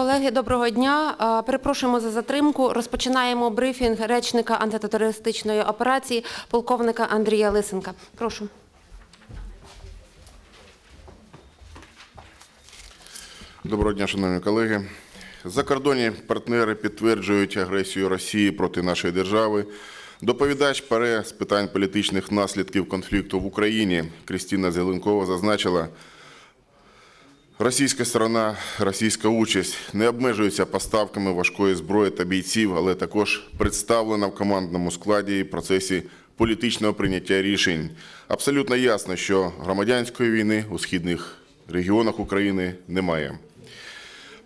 Колеги, доброго дня. Перепрошуємо за затримку. Розпочинаємо брифінг речника антитерористичної операції полковника Андрія Лисенка. Прошу. Доброго дня, шановні колеги. Закордонні партнери підтверджують агресію Росії проти нашої держави. Доповідач ПАРЕ з питань політичних наслідків конфлікту в Україні Крістіна Зеленкова зазначила, російська сторона, російська участь не обмежується поставками важкої зброї та бійців, але також представлена в командному складі і процесі політичного прийняття рішень. Абсолютно ясно, що громадянської війни у східних регіонах України немає.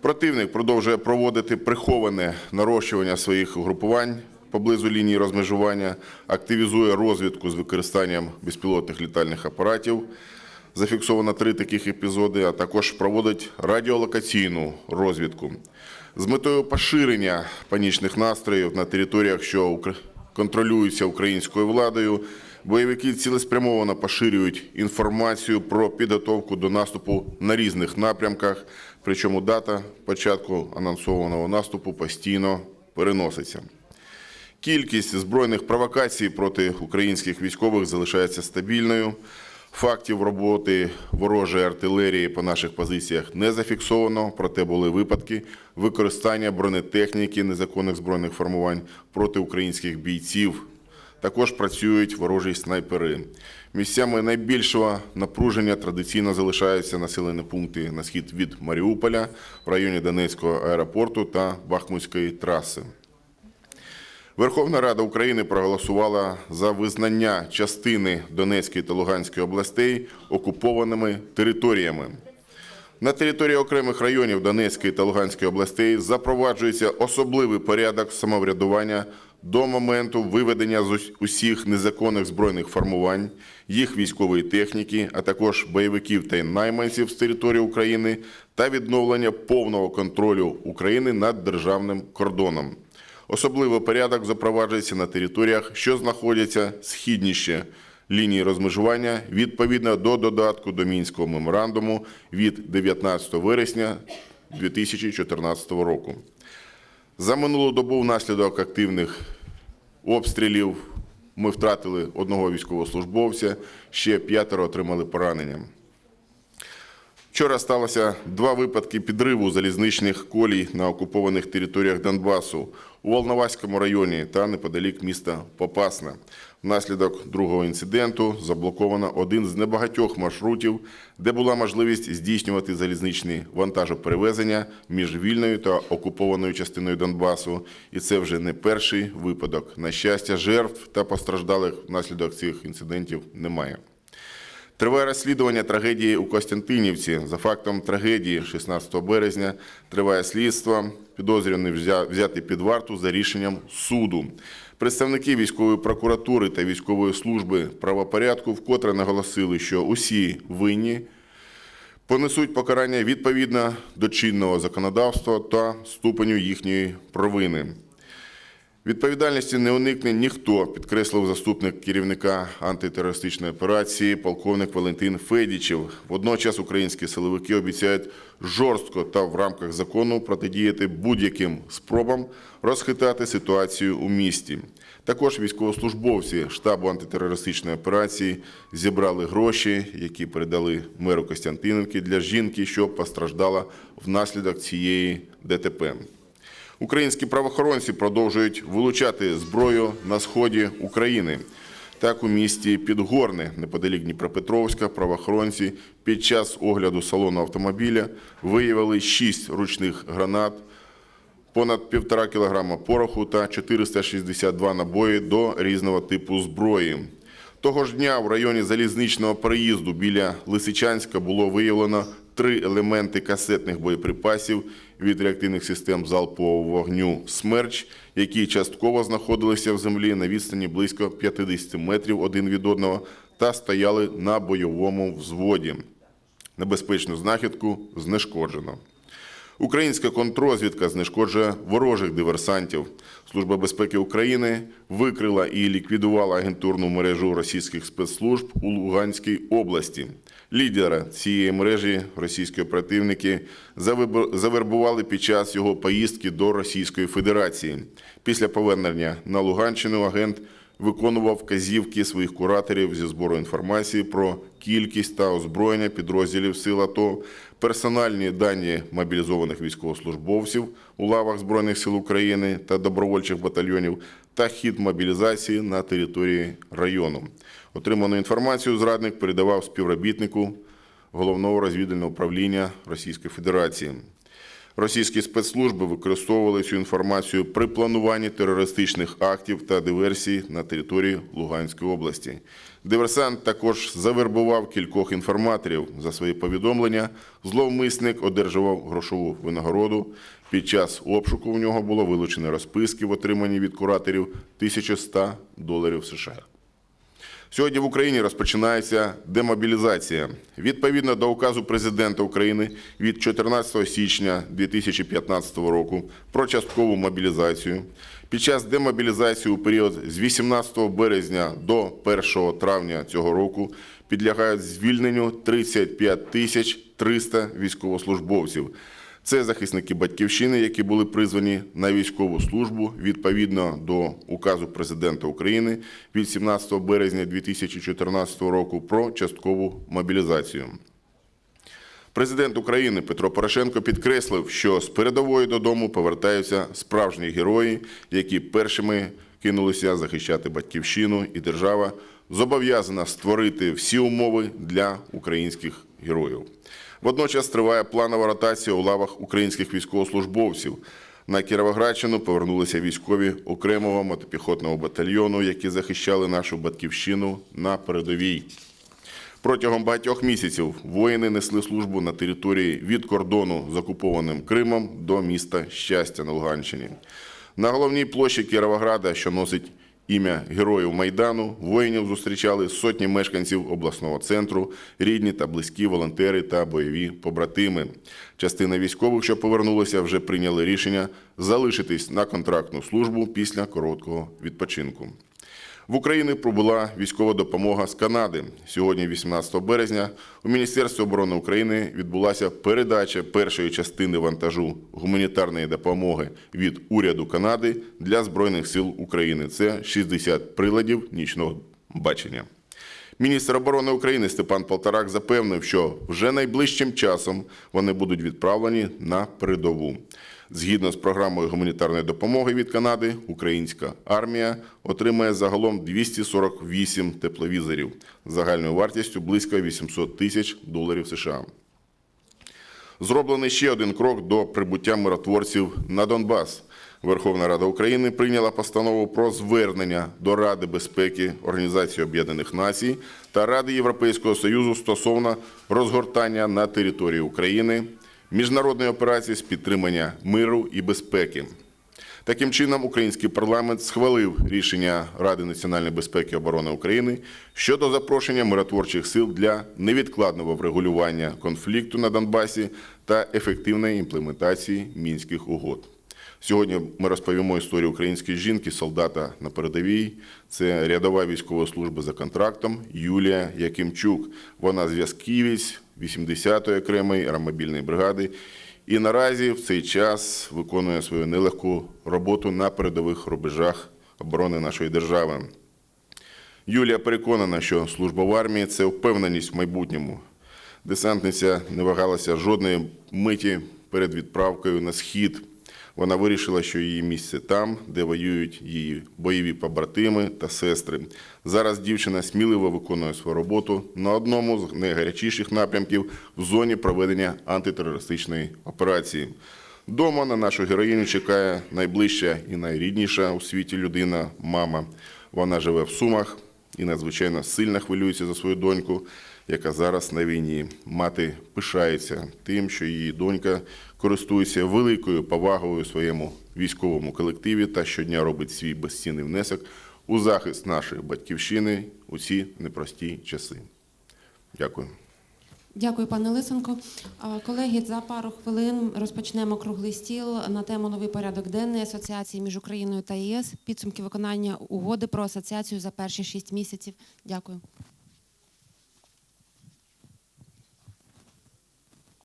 Противник продовжує проводити приховане нарощування своїх угрупувань поблизу лінії розмежування, активізує розвідку з використанням безпілотних літальних апаратів. Зафіксовано три таких епізоди, а також проводить радіолокаційну розвідку з метою поширення панічних настроїв на територіях, що контролюються українською владою. Бойовики цілеспрямовано поширюють інформацію про підготовку до наступу на різних напрямках, причому дата початку анонсованого наступу постійно переноситься. Кількість збройних провокацій проти українських військових залишається стабільною. Фактів роботи ворожої артилерії по наших позиціях не зафіксовано, проте були випадки використання бронетехніки незаконних збройних формувань проти українських бійців. Також працюють ворожі снайпери. Місцями найбільшого напруження традиційно залишаються населені пункти на схід від Маріуполя в районі Донецького аеропорту та Бахмутської траси. Верховна Рада України проголосувала за визнання частини Донецької та Луганської областей окупованими територіями. На території окремих районів Донецької та Луганської областей запроваджується особливий порядок самоврядування до моменту виведення з усіх незаконних збройних формувань, їх військової техніки, а також бойовиків та найманців з території України та відновлення повного контролю України над державним кордоном. Особливий порядок запроваджується на територіях, що знаходяться східніше лінії розмежування відповідно до додатку до Мінського меморандуму від 19 вересня 2014 року. За минулу добу внаслідок активних обстрілів ми втратили одного військовослужбовця, ще п'ятеро отримали поранення. Вчора сталося два випадки підриву залізничних колій на окупованих територіях Донбасу у Волноваському районі та неподалік міста Попасна. Внаслідок другого інциденту заблоковано один з небагатьох маршрутів, де була можливість здійснювати залізничні вантажоперевезення між вільною та окупованою частиною Донбасу. І це вже не перший випадок. На щастя, жертв та постраждалих внаслідок цих інцидентів немає. Триває розслідування трагедії у Костянтинівці. За фактом трагедії 16 березня триває слідство. Підозрюваний взя- взятий під варту за рішенням суду. Представники військової прокуратури та військової служби правопорядку вкотре наголосили, що усі винні понесуть покарання відповідно до чинного законодавства та ступеню їхньої провини. Відповідальності не уникне ніхто, підкреслив заступник керівника антитерористичної операції полковник Валентин Федічев. Водночас українські силовики обіцяють жорстко та в рамках закону протидіяти будь-яким спробам розхитати ситуацію у місті. Також військовослужбовці штабу антитерористичної операції зібрали гроші, які передали меру Костянтинівки для жінки, що постраждала внаслідок цієї ДТП. Українські правоохоронці продовжують вилучати зброю на сході України. Так, у місті Підгорне, неподалік Дніпропетровська, правоохоронці під час огляду салону автомобіля виявили шість ручних гранат, понад півтора кілограма пороху та 462 набої до різного типу зброї. Того ж дня в районі залізничного переїзду біля Лисичанська було виявлено три елементи касетних боєприпасів від реактивних систем залпового вогню «Смерч», які частково знаходилися в землі на відстані близько 50 метрів один від одного та стояли на бойовому взводі. Небезпечну знахідку знешкоджено. Українська контррозвідка знешкоджує ворожих диверсантів. Служба безпеки України викрила і ліквідувала агентурну мережу російських спецслужб у Луганській області. Лідера цієї мережі російські оперативники завербували під час його поїздки до Російської Федерації. Після повернення на Луганщину агент виконував вказівки своїх кураторів зі збору інформації про кількість та озброєння підрозділів сил АТО, персональні дані мобілізованих військовослужбовців у лавах Збройних сил України та добровольчих батальйонів та хід мобілізації на території району. Отриману інформацію зрадник передавав співробітнику головного розвідувального управління Російської Федерації. Російські спецслужби використовували цю інформацію при плануванні терористичних актів та диверсій на території Луганської області. Диверсант також завербував кількох інформаторів. За свої повідомлення зловмисник одержував грошову винагороду. Під час обшуку в нього було вилучено розписки в отриманні від кураторів 1100 доларів США. Сьогодні в Україні розпочинається демобілізація. Відповідно до указу президента України від 14 січня 2015 року про часткову мобілізацію. Під час демобілізації у період з 18 березня до 1 травня цього року підлягають звільненню 35 тисяч 300 військовослужбовців. Це захисники батьківщини, які були призвані на військову службу відповідно до указу президента України від 17 березня 2014 року про часткову мобілізацію. Президент України Петро Порошенко підкреслив, що з передової додому повертаються справжні герої, які першими кинулися захищати батьківщину, і держава зобов'язана створити всі умови для українських героїв. Водночас триває планова ротація у лавах українських військовослужбовців. На Кіровоградщину повернулися військові окремого мотопіхотного батальйону, які захищали нашу батьківщину на передовій. Протягом багатьох місяців воїни несли службу на території від кордону з окупованим Кримом до міста Щастя на Луганщині. На головній площі Кіровограда, що носить ім'я Героїв Майдану, воїнів зустрічали сотні мешканців обласного центру, рідні та близькі волонтери та бойові побратими. Частина військових, що повернулися, вже прийняли рішення залишитись на контрактну службу після короткого відпочинку. В Україні прибула військова допомога з Канади. Сьогодні, 18 березня, у Міністерстві оборони України відбулася передача першої частини вантажу гуманітарної допомоги від уряду Канади для Збройних сил України. Це 60 приладів нічного бачення. Міністр оборони України Степан Полторак запевнив, що вже найближчим часом вони будуть відправлені на передову. Згідно з програмою гуманітарної допомоги від Канади, українська армія отримає загалом 248 тепловізорів загальною вартістю близько 800 тисяч доларів США. Зроблений ще один крок до прибуття миротворців на Донбас. Верховна Рада України прийняла постанову про звернення до Ради безпеки Організації Об'єднаних Націй та Ради Європейського Союзу стосовно розгортання на території України міжнародної операції з підтримання миру і безпеки. Таким чином, український парламент схвалив рішення Ради національної безпеки і оборони України щодо запрошення миротворчих сил для невідкладного врегулювання конфлікту на Донбасі та ефективної імплементації мінських угод. Сьогодні ми розповімо історію української жінки, солдата на передовій. Це рядова військова служба за контрактом Юлія Якимчук. Вона зв'язківець 80-ї окремої аеромобільної бригади. І наразі в цей час виконує свою нелегку роботу на передових рубежах оборони нашої держави. Юлія переконана, що служба в армії це впевненість в майбутньому. Десантниця не вагалася жодної миті перед відправкою на схід. Вона вирішила, що її місце там, де воюють її бойові побратими та сестри. Зараз дівчина сміливо виконує свою роботу на одному з найгарячіших напрямків в зоні проведення антитерористичної операції. Дома на нашу героїню чекає найближча і найрідніша у світі людина мама. Вона живе в Сумах і надзвичайно сильно хвилюється за свою доньку, яка зараз на війні. Мати пишається тим, що її донька користується великою повагою своєму військовому колективі та щодня робить свій безцінний внесок у захист нашої батьківщини у ці непрості часи. Дякую. Дякую, пане Лисенко. Колеги, за пару хвилин розпочнемо круглий стіл на тему новий порядок денний асоціації між Україною та ЄС. Підсумки виконання угоди про асоціацію за перші шість місяців. Дякую.